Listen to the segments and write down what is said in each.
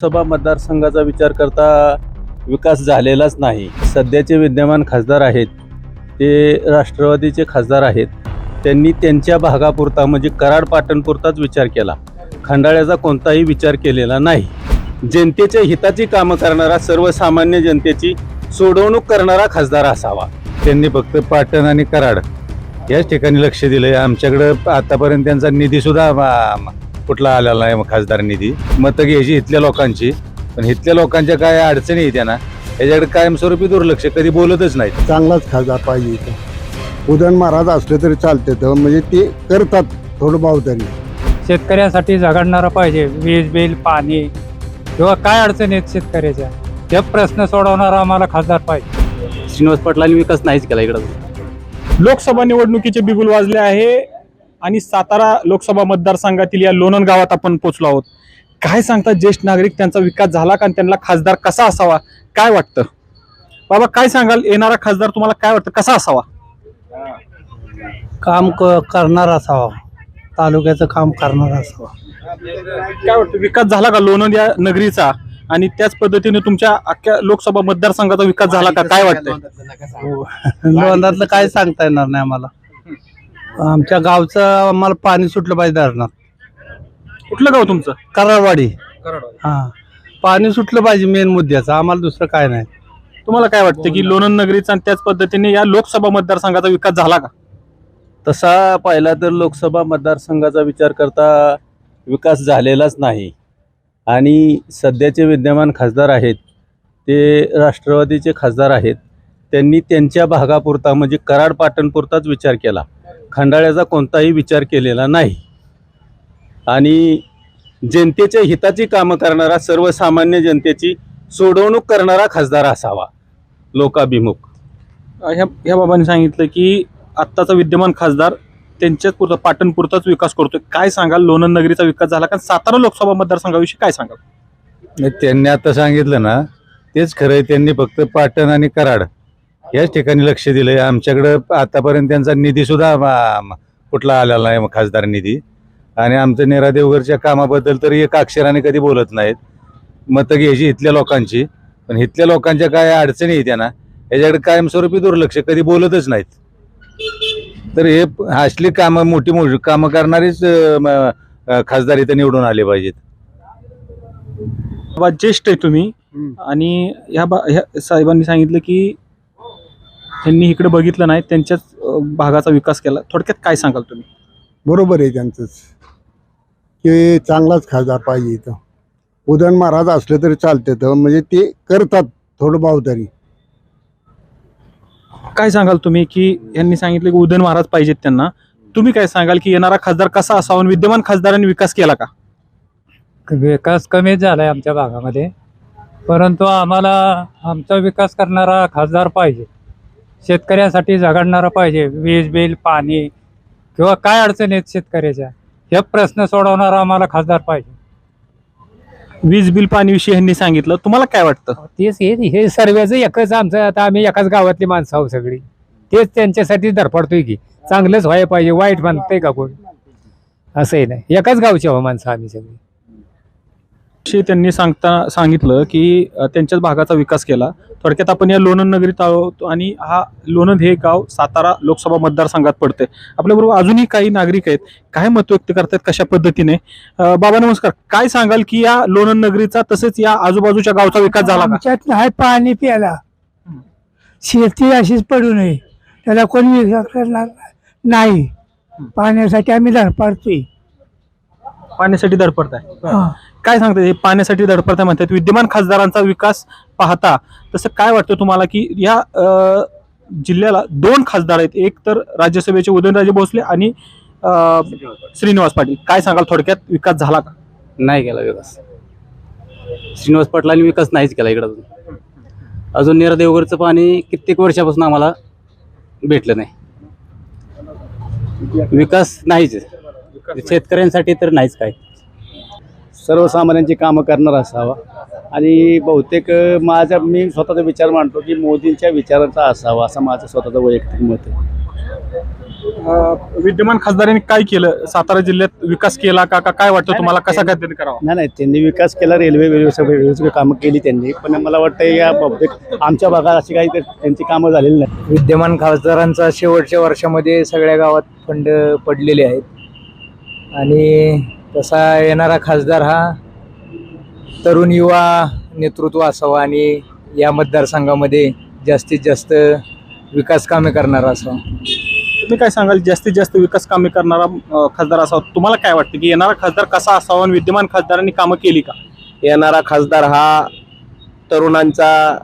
लोकसभा मतदारसंघाचा विचार करता विकास झालेलाच नाही. सध्याचे विद्यमान खासदार आहेत. ते राष्ट्रवादीचे खासदार आहेत. त्यांनी त्यांच्या भागापुरता म्हणजे कराड पाटणपुरताच विचार केला. खंडाळ्याचा कोणताही विचार केलेला नाही. जनतेच्या हिताची कामं करणारा सर्वसामान्य जनतेची सोडवणूक करणारा खासदार असावा. त्यांनी फक्त पाटण आणि कराड याच ठिकाणी लक्ष दिलं आमच्याकडं आतापर्यंत त्यांचा निधीसुद्धा कुठला आलेला नाही खासदार निधी. मतं घ्यायची इथल्या लोकांची. पण इथल्या लोकांच्या काय अडचणी आहे त्यांना याच्याकडे कायमस्वरूपी दुर्लक्ष कधी बोलतच नाहीत. चांगलाच खासदार पाहिजे इथं. उदयन महाराज असले तरी चालते तर म्हणजे ते करतात थोडं भाव तरी शेतकऱ्यासाठी झगडणारा पाहिजे वीज बिल पाणी किंवा काय अडचणी आहेत शेतकऱ्याच्या? हे प्रश्न सोडवणारा आम्हाला खासदार पाहिजे. श्रीनिवास पाटलांनी विकास नाहीच केला इकडं. लोकसभा निवडणुकीचे बिगुल वाजले आहे. आणि सातारा लोकसभा मतदारसंघातील या लोणंद गावात आपण पोहोचलो आहोत. काय सांगतात ज्येष्ठ नागरिक? त्यांचा विकास झाला का? आणि त्यांना खासदार कसा असावा? काय वाटतं? बाबा काय सांगाल? येणारा खासदार तुम्हाला काय वाटतं? कसा असावा? काम करणार असावा. तालुक्याचं काम करणार असावा. काय वाटतं? विकास झाला का लोणंद या नगरीचा? आणि त्याच पद्धतीने तुमच्या अख्ख्या लोकसभा मतदारसंघाचा विकास झाला का? काय वाटतंय? लोंधातलं काय सांगता येणार नाही आम्हाला. आमच्या गावचं आम्हाला पाणी सुटलं पाहिजे धरणात कुठलं गाव तुमचं? कराडवाडी. हा. पाणी सुटलं पाहिजे मेन मुद्द्याचं. आम्हाला दुसरं काय नाही. तुम्हाला काय वाटतं की लोणंद नगरीचा आणि त्याच पद्धतीने या लोकसभा मतदारसंघाचा विकास झाला का? तसा पाहिला तर लोकसभा मतदारसंघाचा विचार करता विकास झालेलाच नाही. आणि सध्याचे विद्यमान खासदार आहेत ते राष्ट्रवादीचे खासदार आहेत त्यांनी त्यांच्या भागापुरता म्हणजे कराड पाटणपुरताच विचार केला. खंडाळ्याचा कोणताही विचार केलेला नाही. आणि जनतेच्या हिताची कामं करणारा सर्वसामान्य जनतेची सोडवणूक करणारा खासदार असावा लोकाभिमुख. ह्या ह्या बाबांनी सांगितलं की आत्ताचा विद्यमान खासदार त्यांच्याच पुरता पाटणपुरताच विकास करतोय. काय सांगाल? लोणंद नगरीचा विकास झाला कारण सातारा लोकसभा मतदारसंघाविषयी काय सांगाल? नाही, त्यांनी आता सांगितलं ना तेच खरं आहे त्यांनी फक्त पाटण आणि कराड याच ठिकाणी लक्ष दिलंय. आमच्याकडं आतापर्यंत त्यांचा निधीसुद्धा कुठला आलेला नाही खासदार निधी. आणि आमचं नेरा देवघरच्या कामाबद्दल तर एक अक्षराने कधी बोलत नाहीत. मतं घ्यायची इथल्या लोकांची. पण इथल्या लोकांच्या काय अडचणी आहे त्यांना याच्याकडे कायमस्वरूपी दुर्लक्ष कधी बोलतच नाहीत. तर हे असली कामं मोठी मोठी कामं करणारीच खासदार इथं निवडून आले पाहिजेत. ज्येष्ठ आहे तुम्ही. आणि ह्या बा ह्या साहेबांनी सांगितलं की त्यांनी इकडे बघितलं नाही त्यांच्याच भागाचा विकास केला. थोडक्यात काय सांगाल तुम्ही? बरोबर आहे त्यांचंच. की चांगलाच खासदार पाहिजे इथं. उदयन महाराज असले तरी चालते तर म्हणजे ते करतात थोडं भाव तरी काय सांगाल तुम्ही की यांनी सांगितलं की उदयन महाराज पाहिजेत त्यांना? तुम्ही काय सांगाल की येणारा खासदार कसा असावा आणि विद्यमान खासदारांनी विकास केला का? विकास कमीच झालाय आमच्या भागामध्ये. परंतु आम्हाला आमचा विकास करणारा खासदार पाहिजे. शेतकऱ्यासाठी झगडणारा पाहिजे. वीज बिल पाणी किंवा काय अडचणी आहेत शेतकऱ्याच्या? हे प्रश्न सोडवणारा आम्हाला खासदार पाहिजे. वीज बिल पाणी विषयी यांनी सांगितलं. तुम्हाला काय वाटतं? तेच हे हे सर्वेचं एकच आमचं आता आम्ही एकाच गावातली माणसं आहोत सगळी. तेच त्यांच्यासाठी धडपडतोय की चांगलंच व्हायला पाहिजे वाईट म्हणतंय का कोण? असंही नाही एकाच गावची आहो माणसं आम्ही सगळी. विषयी त्यांनी सांगता सांगितलं की त्यांच्याच भागाचा विकास केला. थोडक्यात आपण या लोणंद नगरीत आहोत आणि हा लोणंद हे गाव सातारा लोकसभा मतदारसंघात पडते आपल्याबरोबर अजूनही काही नागरिक आहेत. काय मत व्यक्त करतात कशा पद्धतीने? बाबा नमस्कार. काय सांगाल की या लोणंद नगरीचा तसेच या आजूबाजूच्या गावचा विकास झाला आमच्यात नाही पाणी प्यायला. शेती अशीच पडू नये. त्याला कोणी करणार नाही. पाण्यासाठी आम्ही धडपडतोय. पाण्यासाठी धडपडताय. हा. काय सांगतात हे पाण्यासाठी धडपडताय म्हणतात विद्यमान खासदारांचा विकास पाहता तसं काय वाटतं तुम्हाला की या जिल्ह्याला दोन खासदार आहेत. एक तर राज्यसभेचे उदयनराजे भोसले आणि अ, श्रीनिवास पाटील. काय सांगाल थोडक्यात? विकास झाला का? नाही केला विकास. श्रीनिवास पाटलांनी विकास नाहीच केला इकडं अजून. अजून नेरा देवघरचं पाणी कित्येक वर्षापासून आम्हाला भेटलं नाही. विकास नाहीच शेतकऱ्यांसाठी तर नाहीच काय सर्वसामान्यांची कामं करणारा असावा. आणि बहुतेक माझा मी स्वतःचा विचार मांडतो की मोदींच्या विचारांचा असावा असं माझं स्वतःचं वैयक्तिक मत आहे. विद्यमान खासदारांनी काय केलं? सातारा जिल्ह्यात विकास केला का? का काय वाटतं तुम्हाला? कसा काय करावा? नाही नाही त्यांनी विकास केला रेल्वे वेळेस कामं केली त्यांनी. पण मला वाटतं या बाबतीत आमच्या भागात अशी काही ते- त्यांची कामं झालेली नाही. विद्यमान खासदारांचा शेवटच्या वर्षामध्ये सगळ्या गावात फंड पडलेले आहेत. आणि तसा येणारा खासदार हा तरुण युवा नेतृत्व असावा आणि या मतदारसंघामध्ये जास्तीत जास्त विकास कामे करणारा असावा. तुम्ही काय सांगाल? जास्तीत जास्त विकास कामे करणारा अं, खासदार असावा. तुम्हाला काय वाटतं की येणारा खासदार कसा असावा आणि विद्यमान खासदारांनी कामं केली का? येणारा खासदार हा तरुणांचा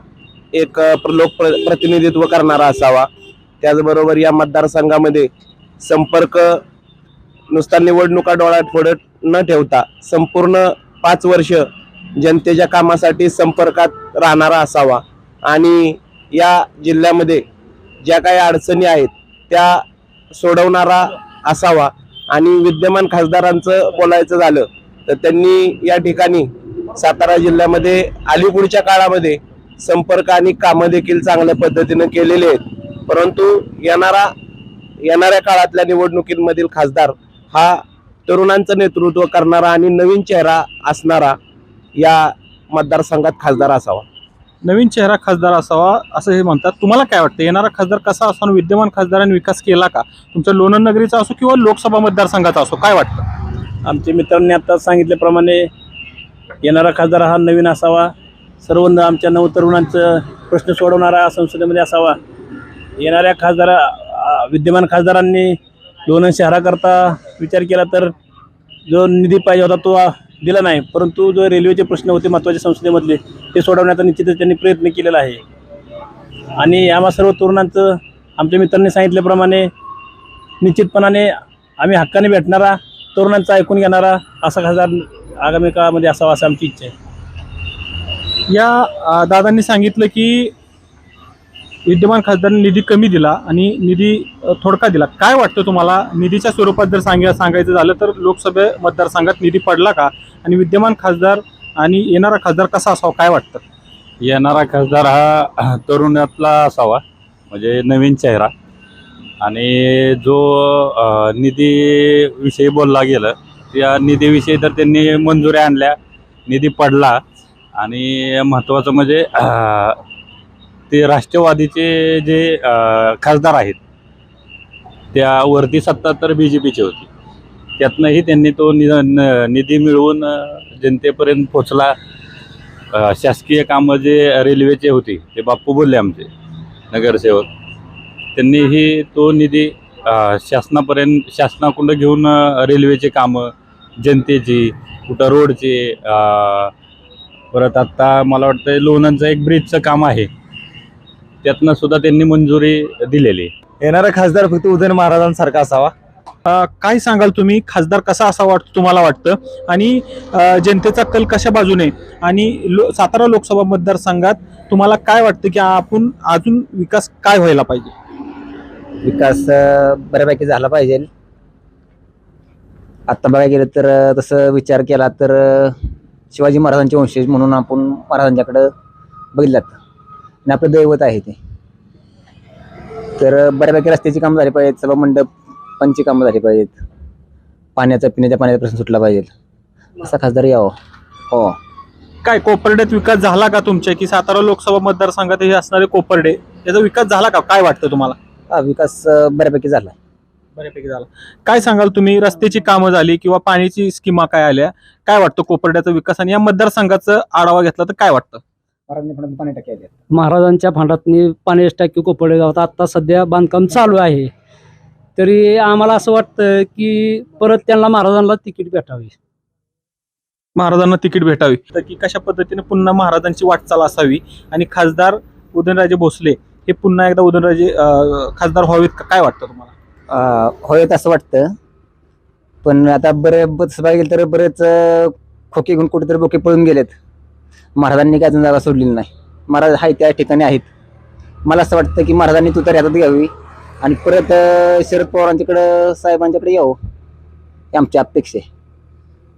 एक प्र- प्रतिनिधित्व करणारा असावा. त्याचबरोबर या मतदारसंघामध्ये संपर्क नुसता निवडणुका डोळ्यात फोडत न ठेवता संपूर्ण पाच वर्ष जनतेच्या कामासाठी संपर्कात राहणारा असावा. आणि या जिल्ह्यामध्ये ज्या काही अडचणी आहेत त्या सोडवणारा असावा. आणि विद्यमान खासदारांचं बोलायचं झालं तर त्यांनी या ठिकाणी सातारा जिल्ह्यामध्ये अलीपूरच्या काळामध्ये संपर्क आणि कामं देखील चांगल्या पद्धतीनं केलेले आहेत. परंतु येणारा येणाऱ्या काळातल्या निवडणुकींमधील खासदार हा तरुणांचं नेतृत्व करणारा आणि नवीन चेहरा असणारा या मतदारसंघात खासदार असावा. नवीन चेहरा खासदार असावा असं हे म्हणतात. तुम्हाला काय वाटतं? येणारा खासदार कसा असावा विद्यमान खासदारांनी विकास केला का? तुमच्या लोणंद नगरीचा असो किंवा लोकसभा मतदारसंघाचा असो काय वाटतं? आमच्या मित्रांनी आता सांगितल्याप्रमाणे येणारा खासदार हा नवीन असावा. सर्व न- आमच्या नवतरुणांचं प्रश्न सोडवणारा संसदेमध्ये असावा. येणाऱ्या खासदार विद्यमान खासदारांनी लोणंद शहराकरता विचार केला तर जो निधी पाहिजे होता तो दिला नाही. परंतु जो रेल्वेचे प्रश्न होते महत्त्वाचे संसदेमधले ते सोडवण्याचा निश्चितच त्यांनी प्रयत्न केलेला आहे. आणि आम्हा सर्व तरुणांचं आमच्या मित्रांनी सांगितल्याप्रमाणे निश्चितपणाने आम्ही हक्काने भेटणारा तरुणांचा ऐकून घेणारा असा खासदार आगामी काळामध्ये असावा असं आमची इच्छा आहे. या दादांनी सांगितलं की विद्यमान खासदारांनी निधी कमी दिला आणि निधी थोडका दिला. काय वाटतं तुम्हाला? निधीच्या स्वरूपात जर सांगा सांगायचं झालं तर लोकसभे मतदारसंघात निधी पडला का? आणि विद्यमान खासदार आणि येणारा खासदार कसा असावा? काय वाटतं? येणारा खासदार हा तरुणातला असावा म्हणजे नवीन चेहरा. आणि जो निधीविषयी बोलला गेलं त्या निधीविषयी तर त्यांनी मंजुऱ्या आणल्या निधी पडला. आणि महत्त्वाचं म्हणजे ते राष्ट्रवादीचे जे खासदार आहेत त्यावरती सत्ता तर बी जे पीची होती. त्यातनंही त्यांनी तो नि न- निधी मिळवून जनतेपर्यंत पोचला शासकीय कामं जे रेल्वेचे होते ते बाप्पू बोलले आमचे नगरसेवक. त्यांनीही तो निधी शासनापर्यंत शासनाकडं घेऊन रेल्वेचे कामं जनतेची कुठं रोडचे परत आत्ता मला वाटतं लोणांचं एक ब्रिजचं काम आहे. त्यातनं सुद्धा त्यांनी मंजुरी दिलेली. येणारा खासदार फक्त उदयन महाराजांसारखा असावा. अं, काय सांगाल तुम्ही? खासदार कसा असा वाटतो तुम्हाला वाटतं? आणि अं, जनतेचा कल कशा बाजूने? आणि लो सातारा लोकसभा मतदारसंघात तुम्हाला काय वाटतं की आपण अजून विकास काय व्हायला पाहिजे? विकास अं, बऱ्यापैकी झाला पाहिजे. आत्ता बघायला गेलं तर अं, तसं विचार केला तर अं, शिवाजी महाराजांचे वंशज म्हणून आपण महाराजांच्याकडं बघितलात आणि आपलं दैवत आहे ते. तर बऱ्यापैकी रस्त्याची कामं झाली पाहिजेत सभा मंडपांची कामं झाली पाहिजेत. पाण्याचा पिण्याच्या पाण्याचा प्रश्न सुटला पाहिजे. असा खासदार यावं. हो. काय कोपर्ड्यात विकास झाला का तुमच्या? की सातारा लोकसभा मतदारसंघात हे असणारे कोपर्डे याचा विकास झाला का? काय वाटतं तुम्हाला? हा विकास अं, बऱ्यापैकी झाला. बऱ्यापैकी झाला. काय सांगाल तुम्ही? रस्त्याची कामं झाली किंवा पाण्याची स्कीमा काय आल्या? काय वाटतं कोपर्ड्याचा विकास? आणि या मतदारसंघाचा आढावा घेतला तर काय वाटतं? पाणी टाकी महाराजांच्या फंडातनी पाण्याची टाकी कोपडे गावात आत्ता सध्या बांधकाम चालू आहे. तरी आम्हाला असं वाटतं की परत त्यांना महाराजांना तिकीट भेटावी. महाराजांना तिकीट भेटावी. तर की कशा पद्धतीने पुन्हा महाराजांची वाटचाल असावी आणि खासदार उदयनराजे भोसले हे पुन्हा एकदा उदयनराजे खासदार व्हावेत का? काय वाटतं तुम्हाला? होय असं वाटतं. पण आता बरे बघायला गेलं तर बरेच खोके घेऊन कुठेतरी बोके पळून गेलेत. महाराजांनी काय अजून जागा सोडलेली नाही. महाराज आहे त्या ठिकाणी आहेत. मला असं वाटतं की महाराजांनी तू तर हातात घ्यावी आणि परत शरद पवारांच्याकडं साहेबांच्याकडे यावं. आमची अपेक्षा आहे.